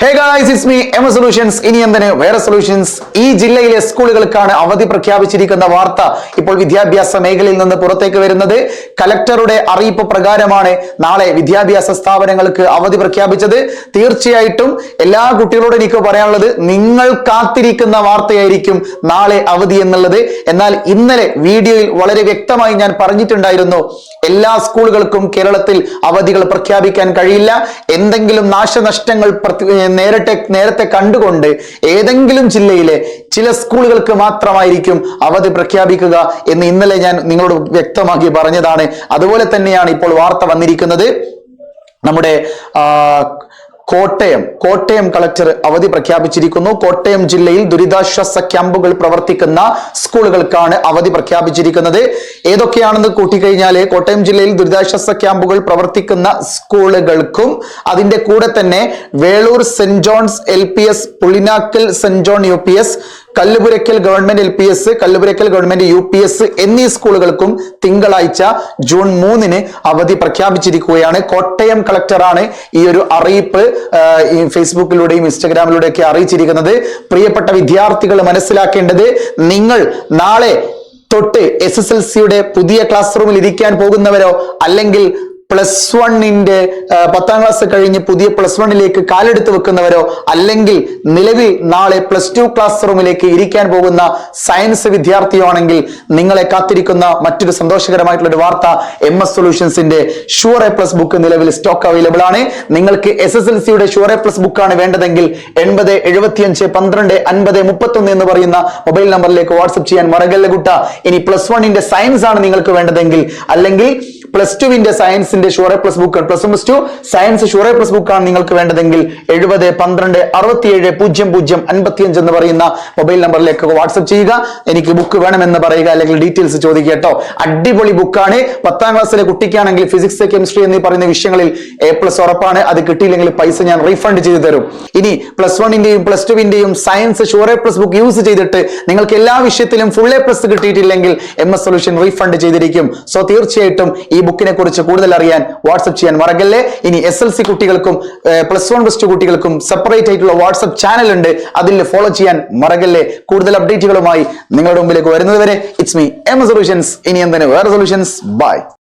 Hey guys it's me M solutions ഇനി എന്തിന്? വേറെ സൊല്യൂഷൻസ് ഈ ജില്ലയിലെ സ്കൂളുകൾക്കാണ് അവധി പ്രഖ്യാപിച്ചിരിക്കുന്ന വാർത്ത ഇപ്പോൾ വിദ്യാഭ്യാസ മേഖലയിൽ നിന്ന് പുറത്തേക്ക് വരുന്നത്. കലക്ടറുടെ അറിയിപ്പ് പ്രകാരമാണ് നാളെ വിദ്യാഭ്യാസ സ്ഥാപനങ്ങൾക്ക് അവധി പ്രഖ്യാപിച്ചത്. തീർച്ചയായിട്ടും എല്ലാ കുട്ടികളോടും എനിക്ക് പറയാനുള്ളത് നിങ്ങൾ കാത്തിരിക്കുന്ന വാർത്തയായിരിക്കും നാളെ അവധി എന്നുള്ളത്. എന്നാൽ ഇന്നലെ വീഡിയോയിൽ വളരെ വ്യക്തമായി ഞാൻ പറഞ്ഞിട്ടുണ്ടായിരുന്നു എല്ലാ സ്കൂളുകൾക്കും കേരളത്തിൽ അവധികൾ പ്രഖ്യാപിക്കാൻ കഴിയില്ല. എന്തെങ്കിലും നാശനഷ്ടങ്ങൾ നേരത്തെ നേരത്തെ കണ്ടുകൊണ്ട് ഏതെങ്കിലും ജില്ലയിലെ ചില സ്കൂളുകൾക്ക് മാത്രമായിരിക്കും അവധി പ്രഖ്യാപിക്കുക എന്ന് ഇന്നലെ ഞാൻ നിങ്ങളോട് വ്യക്തമാക്കി പറഞ്ഞതാണ്. അതുപോലെ തന്നെയാണ് ഇപ്പോൾ വാർത്ത വന്നിരിക്കുന്നത്. നമ്മുടെ കോട്ടയം കോട്ടയം കളക്ടർ അവധി പ്രഖ്യാപിച്ചിരിക്കുന്നു. കോട്ടയം ജില്ലയിൽ ദുരിതാശ്വാസ ക്യാമ്പുകൾ പ്രവർത്തിക്കുന്ന സ്കൂളുകൾക്കാണ് അവധി പ്രഖ്യാപിച്ചിരിക്കുന്നത്. ഏതൊക്കെയാണെന്ന് കൂട്ടിക്കഴിഞ്ഞാൽ കോട്ടയം ജില്ലയിൽ ദുരിതാശ്വാസ ക്യാമ്പുകൾ പ്രവർത്തിക്കുന്ന സ്കൂളുകൾക്കും അതിന്റെ കൂടെ തന്നെ Velur saint John's L P S Pulinakkal saint John U P S Kallupurakkal government L P S Kallupurakkal government U P S എന്നീ സ്കൂളുകൾക്കും തിങ്കളാഴ്ച ജൂൺ മൂന്നിന് അവധി പ്രഖ്യാപിച്ചിരിക്കുകയാണ്. കോട്ടയം കളക്ടറാണ് ഈ ഒരു അറിയിപ്പ് ഫേസ്ബുക്കിലൂടെയും ഇൻസ്റ്റഗ്രാമിലൂടെയൊക്കെ അറിയിച്ചിരിക്കുന്നത്. പ്രിയപ്പെട്ട വിദ്യാർത്ഥികൾ മനസ്സിലാക്കേണ്ടത് നിങ്ങൾ നാളെ തൊട്ട് എസ് എസ് എൽ സിയുടെ പുതിയ ക്ലാസ് റൂമിൽ ഇരിക്കാൻ പോകുന്നവരോ അല്ലെങ്കിൽ പ്ലസ് വണ്ണിന്റെ പത്താം ക്ലാസ് കഴിഞ്ഞ് പുതിയ പ്ലസ് വണ്ണിലേക്ക് കാലെടുത്ത് വെക്കുന്നവരോ അല്ലെങ്കിൽ നിലവിൽ നാളെ പ്ലസ് ടു ക്ലാസ് റൂമിലേക്ക് ഇരിക്കാൻ പോകുന്ന സയൻസ് വിദ്യാർത്ഥിയോ ആണെങ്കിൽ നിങ്ങളെ കാത്തിരിക്കുന്ന മറ്റൊരു സന്തോഷകരമായിട്ടുള്ള ഒരു വാർത്ത എം എസ് സൊല്യൂഷൻസിന്റെ ഷുവർ എ പ്ലസ് ബുക്ക് നിലവിൽ സ്റ്റോക്ക് അവൈലബിൾ ആണ്. നിങ്ങൾക്ക് എസ് എസ് എൽ സിയുടെ ഷുവർ എ പ്ലസ് ബുക്കാണ് വേണ്ടതെങ്കിൽ എൺപത് എഴുപത്തിയഞ്ച് പന്ത്രണ്ട് അൻപത് മുപ്പത്തൊന്ന് എന്ന് പറയുന്ന മൊബൈൽ നമ്പറിലേക്ക് വാട്സ്ആപ്പ് ചെയ്യാൻ മറകല്ല കുട്ട. ഇനി പ്ലസ് വണ്ണിന്റെ സയൻസ് ആണ് നിങ്ങൾക്ക് വേണ്ടതെങ്കിൽ അല്ലെങ്കിൽ പ്ലസ് ടുവിന്റെ സയൻസിന്റെ sure plus book plus plus two science sure plus ബുക്കാണ് നിങ്ങൾക്ക് വേണ്ടതെങ്കിൽ എഴുപത് പന്ത്രണ്ട് അറുപത്തിയേഴ് പൂജ്യം പൂജ്യം അൻപത്തിയഞ്ച് എന്ന് പറയുന്ന മൊബൈൽ നമ്പറിലേക്ക് വാട്സ്ആപ്പ് ചെയ്യുക. എനിക്ക് ബുക്ക് വേണമെന്ന് പറയുക അല്ലെങ്കിൽ ഡീറ്റെയിൽസ് ചോദിക്കുക കേട്ടോ. അടിപൊളി ബുക്കാണ് പത്താം ക്ലാസ്സിലെ കുട്ടിക്കാണെങ്കിൽ ഫിസിക്സ് കെമിസ്ട്രി എന്നീ പറയുന്ന വിഷയങ്ങളിൽ എ പ്ലസ് ഉറപ്പാണ്. അത് കിട്ടിയില്ലെങ്കിൽ പൈസ ഞാൻ റീഫണ്ട് ചെയ്തു തരും. ഇനി പ്ലസ് വണ്ണിന്റെയും plus ടുവിന്റെയും science sure plus book use ചെയ്തിട്ട് നിങ്ങൾക്ക് എല്ലാ വിഷയത്തിലും ഫുൾ എ പ്ലസ് കിട്ടിയിട്ടില്ലെങ്കിൽ എം എസ് സൊല്യൂഷൻ റീഫണ്ട് ചെയ്തിരിക്കും. സോ തീർച്ചയായിട്ടും ബുക്കിനെ കുറിച്ച് കൂടുതൽ അറിയാൻ വാട്സ്ആപ്പ് ചെയ്യാൻ മറക്കല്ലേ? ഇനി എസ് എൽ സി കുട്ടികൾക്കും പ്ലസ് വൺ പ്ലസ് ടു കുട്ടികൾക്കും സെപ്പറേറ്റ് ആയിട്ടുള്ള വാട്സ്ആപ്പ് ചാനൽ ഉണ്ട്. അതിൽ ഫോളോ ചെയ്യാൻ മറക്കല്ലേ? കൂടുതൽ അപ്ഡേറ്റുകളുമായി നിങ്ങളുടെ മുമ്പിലേക്ക് വരുന്നത് വരെ ഇറ്റ്സ് മീ എം സൊല്യൂഷൻസ് ഇനി എന്തിന്? വേറെ സൊല്യൂഷൻസ് ബൈ